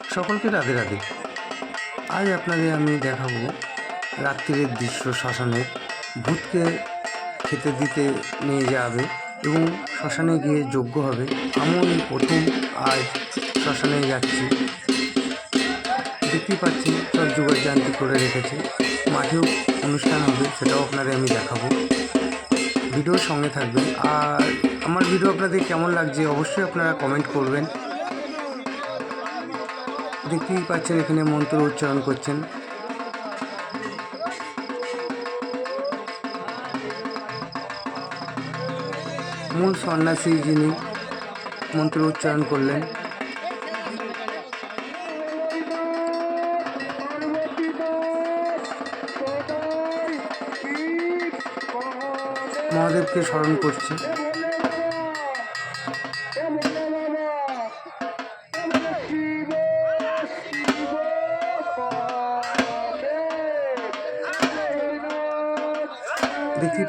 সকলকে রাধে রাধে। আজ আপনাদের আমি দেখাবো রাত্রিরের দৃশ্য শ্মশানের ভূতকে খেতে দিতে নিয়ে যাবে এবং শ্মশানে গিয়ে যোগ্য হবে। আমি প্রথম আজ শ্মশানে যাচ্ছি। দেখতেই পাচ্ছি সব জোগাড় জানতি করে রেখেছে। মাঠেও অনুষ্ঠান হবে, সেটাও আপনাদের আমি দেখাবো। ভিডিওর সঙ্গে থাকবেন। আর আমার ভিডিও আপনাদের কেমন লাগছে অবশ্যই আপনারা কমেন্ট করবেন। দেখতেই পাচ্ছেন এখানে মন্ত্র উচ্চারণ করছেন। মূল সন্ন্যাসী যিনি মন্ত্র উচ্চারণ করলেন। মহাদেবকে স্মরণ করছে।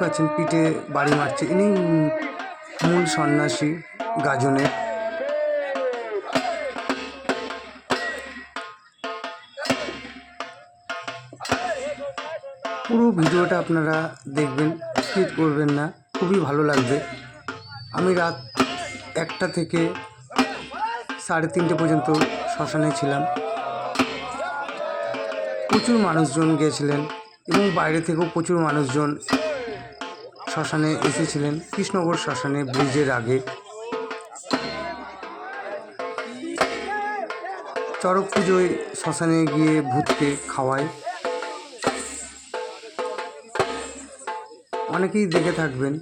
পাচ্ছেন, পিঠে বাড়ি মারছে। ইনি মূল সন্ন্যাসী গাজনের। পুরো ভিডিওটা আপনারা দেখবেন, স্কিপ করবেন না, খুবই ভালো লাগবে। আমি রাত একটা থেকে সাড়ে তিনটে পর্যন্ত শ্মশানে ছিলাম। প্রচুর মানুষজন গিয়েছিলেন এবং বাইরে থেকেও প্রচুর মানুষজন শ্মশানে এসেছিলেন কৃষ্ণগড় শ্মশানে ব্রিজের আগে। চড়ক পুজোয় শ্মশানে গিয়ে ভূতকে খাওয়ায়। অনেকেই দেখে থাকবেন।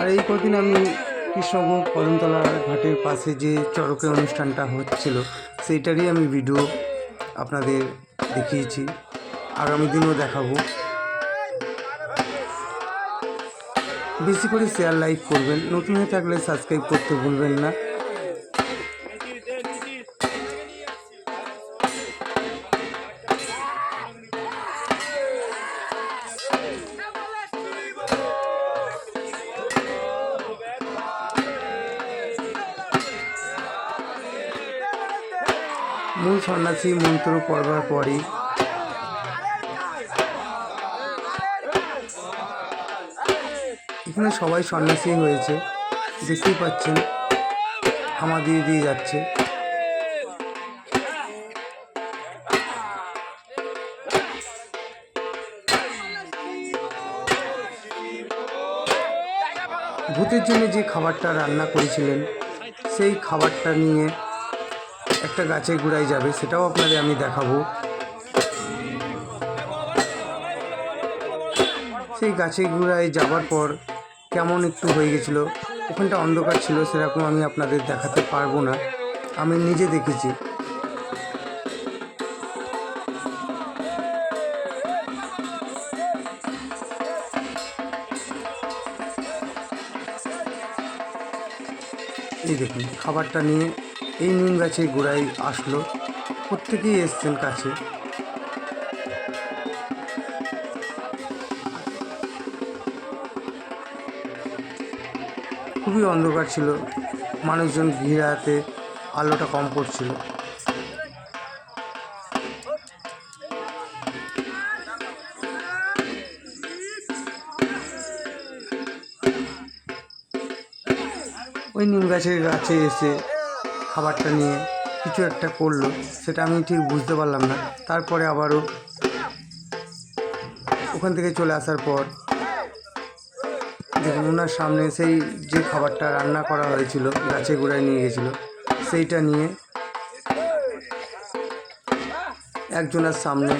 আর এই কদিন আমি কৃষ্ণগঞ্জ কদমতলা ঘাটের পাশে যে চড়কের অনুষ্ঠানটা হচ্ছিল, সেইটারই আমি ভিডিও আপনাদের দেখিয়েছি। আগামী দিনও দেখাবো। বেশি করে শেয়ার লাইক করবেন। নতুন হয়ে থাকলে সাবস্ক্রাইব করতে ভুলবেন না। মূল সন্ন্যাসী মন্ত্র পড়বার পরই এখানে সবাই সন্ন্যাসী হয়েছে, দেখতেই পাচ্ছেন, হামা দিয়ে দিয়ে যাচ্ছে। ভূতের জন্য যে খাবারটা রান্না করেছিলেন, সেই খাবারটা নিয়ে একটা গাছের গোড়ায় যাবে, সেটাও আপনাদের আমি দেখাবো। সেই গাছের গোড়ায় যাওয়ার পর কেমন একটু হয়ে গেছিল, ওখানটা অন্ধকার ছিল, সেরকম আমি আপনাদের দেখাতে পারব না। আমি নিজে দেখেছি। এই দেখুন, খাবারটা নিয়ে এই নিম গাছের গোড়ায় আসলো। প্রত্যেকেই এসছেন কাছে। খুবই অন্ধকার ছিল। মানুষজন ঘিরাতে আলোটা কম পড়ছিল। ওই নিম গাছের গাছে এসে খাবারটা নিয়ে কিছু একটা করল, সেটা আমি ঠিক বুঝতে পারলাম না। তারপরে আবারও ওখান থেকে চলে আসার পর দেখুন ওনার সামনে সেই যে খাবারটা রান্না করা হয়েছিল, গাছে গুঁড়ায় নিয়ে গেছিল, সেইটা নিয়ে একজনের সামনে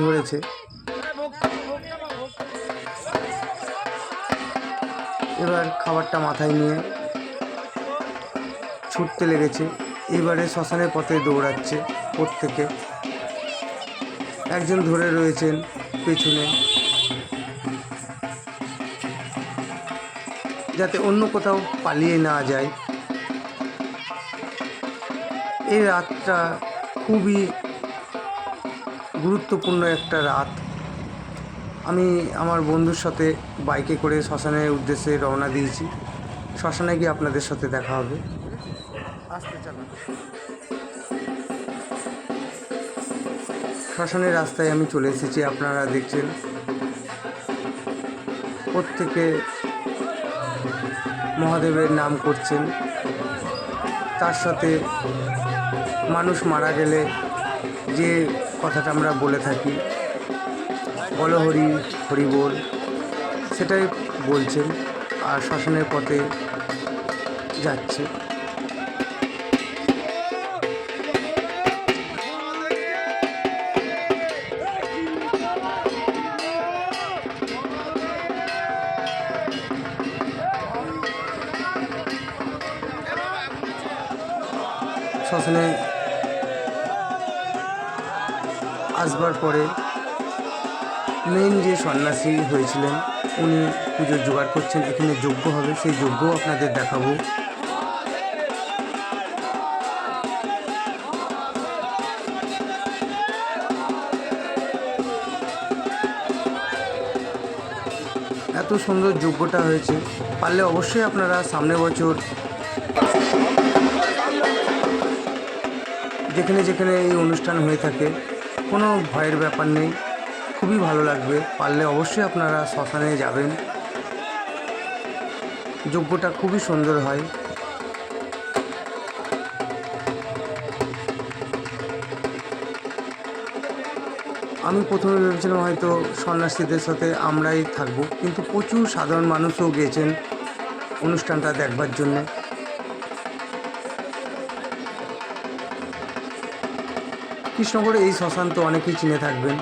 ধরেছে। এবার খাবারটা মাথায় নিয়ে ছুটতে লেগেছে। এবারে শ্মশানের পথে দৌড়াচ্ছে প্রত্যেকে। একজন ধরে রয়েছেন পেছনে। যাতে অন্য কোথাও পালিয়ে না যায়। এই রাতটা খুবই গুরুত্বপূর্ণ একটা রাত। আমি আমার বন্ধুর সাথে বাইকে করে শ্মশানের উদ্দেশ্যে রওনা দিয়েছি। শ্মশানে গিয়ে আপনাদের সাথে দেখা হবে। আসতে চালান। শ্মশানের রাস্তায় আমি চলে এসেছি, আপনারা দেখছেন। প্রত্যেকে মহাদেবের নাম করছেন। তার সাথে মানুষ মারা গেলে যে কথাটা আমরা বলে থাকি, বল হরি হরি বল, সেটাই বলছেন আর শ্মশানের পথে যাচ্ছে। শ্মশানে আসবার পরে মেন যে সন্ন্যাসী হয়েছিলেন, উনি পুজোর জোগাড় করছেন, এখানে যজ্ঞ হবে, সেই যজ্ঞ আপনাদের দেখাবো। এত সুন্দর যজ্ঞটা হয়েছে, পারলে অবশ্যই আপনারা সামনের বছর যেখানে যেখানে এই অনুষ্ঠান হয়ে থাকে, কোনো ভয়ের ব্যাপার নেই। খুবই ভালো লাগবে। পারলে অবশ্যই আপনারা শ্মশানে যাবেন। যজ্ঞটা খুবই সুন্দর হয়। আমি প্রথমে ভেবেছিলাম হয়তো সন্ন্যাসীদের সাথে আমরাই থাকব, কিন্তু প্রচুর সাধারণ মানুষও গিয়েছেন অনুষ্ঠানটা দেখবার জন্যে। কৃষ্ণগড়ে এই শ্মশান তো অনেকেই চিনে থাকবেন।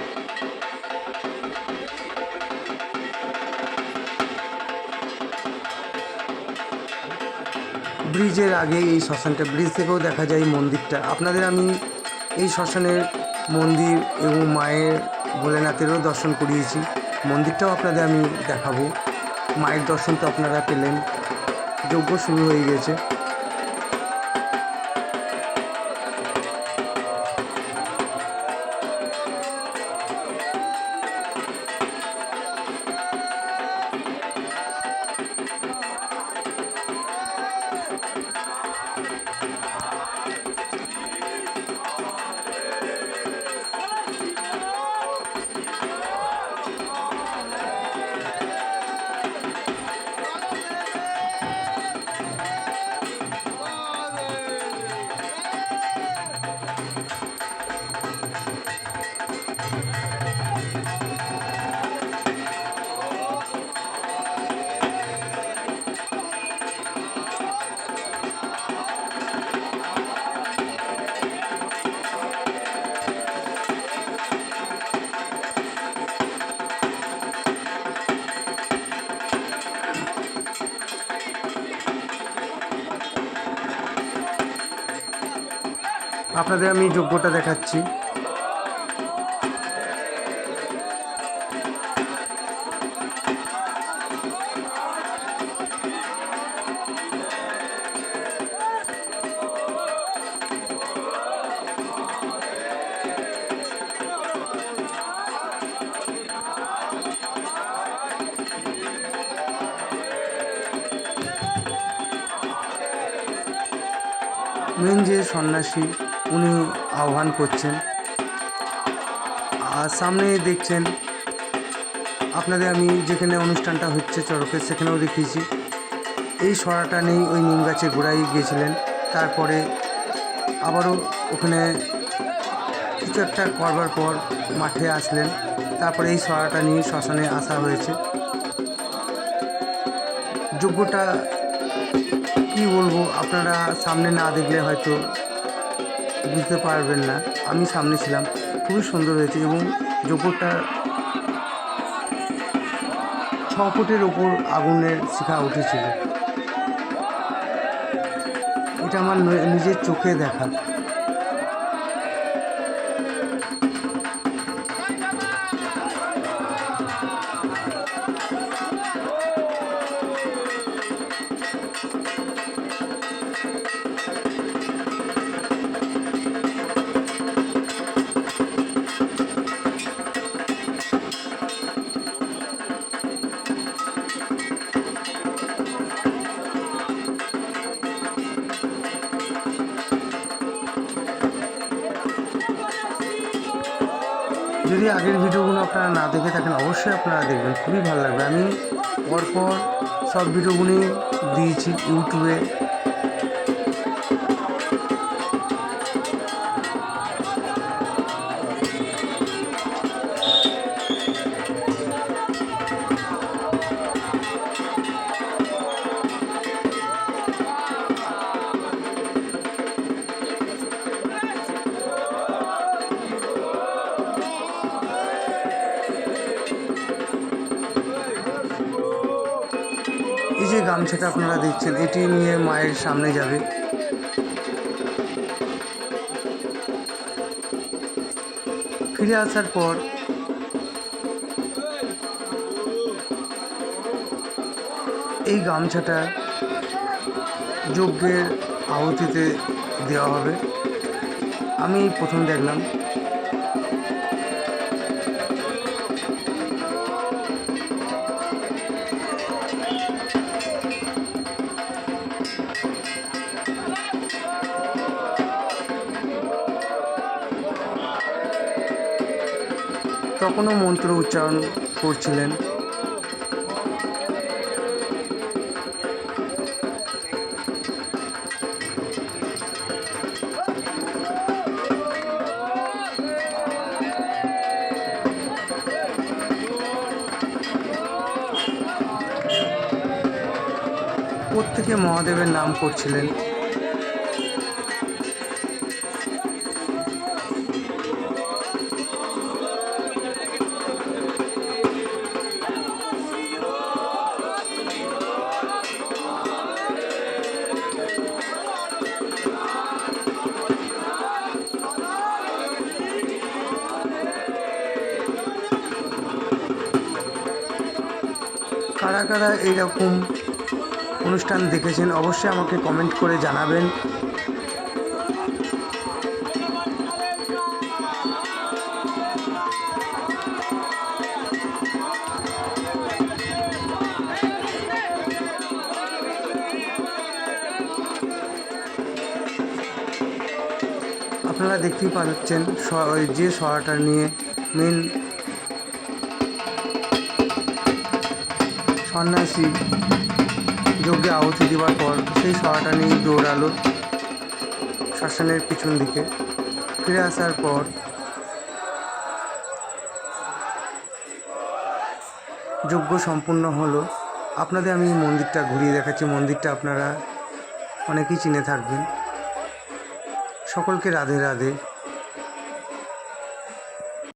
ব্রিজের আগে এই শ্মশানটা, ব্রিজ থেকেও দেখা যায় মন্দিরটা। আপনাদের আমি এই শ্মশানের মন্দির এবং মায়ের ভোলেনাথেরও দর্শন করিয়েছি। মন্দিরটাও আপনাদের আমি দেখাবো। মায়ের দর্শন তো আপনারা পেলেন। যজ্ঞ শুরু হয়ে গেছে। আপনাদের আমি যোগ্যটা দেখাচ্ছি। মেন যে সন্ন্যাসী উনি আহ্বান করছেন। আর সামনে দেখছেন, আপনাদের আমি যেখানে অনুষ্ঠানটা হচ্ছে চড়কে, সেখানেও দেখিয়েছি। এই সরাটা নেই ওই নিম গাছে গোড়ায় গিয়েছিলেন। তারপরে আবারও ওখানে কিছু একটা করবার পর মাঠে আসলেন। তারপরে এই সরাটা নিয়ে শ্মশানে আসা হয়েছে। যোগ্যটা কি বলব, আপনারা সামনে না দেখলে হয়তো বুঝতে পারবেন না। আমি সামনে ছিলাম। খুবই সুন্দর হয়েছে এবং জোকরটা ছ ফুটের ওপর আগুনের শিখা উঠেছিল। এটা আমার নিজের চোখে দেখা। আগের ভিডিওগুলো আপনারা না দেখে থাকেন, অবশ্যই আপনারা দেখবেন। খুবই ভালো লাগবে। আমি পরপর সব ভিডিওগুলি দিয়েছি ইউটিউবে। যে গামছাটা আপনারা দেখছেন, এটি নিয়ে মায়ের সামনে যাবে। ফিরে আসার পর এই গামছাটা যজ্ঞের আহুতিতে দেওয়া হবে। আমি প্রথম দেখলাম তখনও মন্ত্র উচ্চারণ করছিলেন। প্রত্যেকে মহাদেবের নাম করছিলেন। কারা এইরকম অনুষ্ঠান দেখেছেন, অবশ্যই আমাকে কমেন্ট করে জানাবেন। আপনারা দেখতেই পাচ্ছেন যে সরাটা নিয়ে মেন সন্ন্যাসী যজ্ঞে আহুতি দেওয়ার পর সেই সরাটা নিয়ে দৌড়ালো শ্মশানের পিছন দিকে। ফিরে আসার পর যজ্ঞ সম্পূর্ণ হলো। আপনাদের আমি মন্দিরটা ঘুরিয়ে দেখাচ্ছি। মন্দিরটা আপনারা অনেকেই চিনে থাকবেন। সকলকে রাধে রাধে।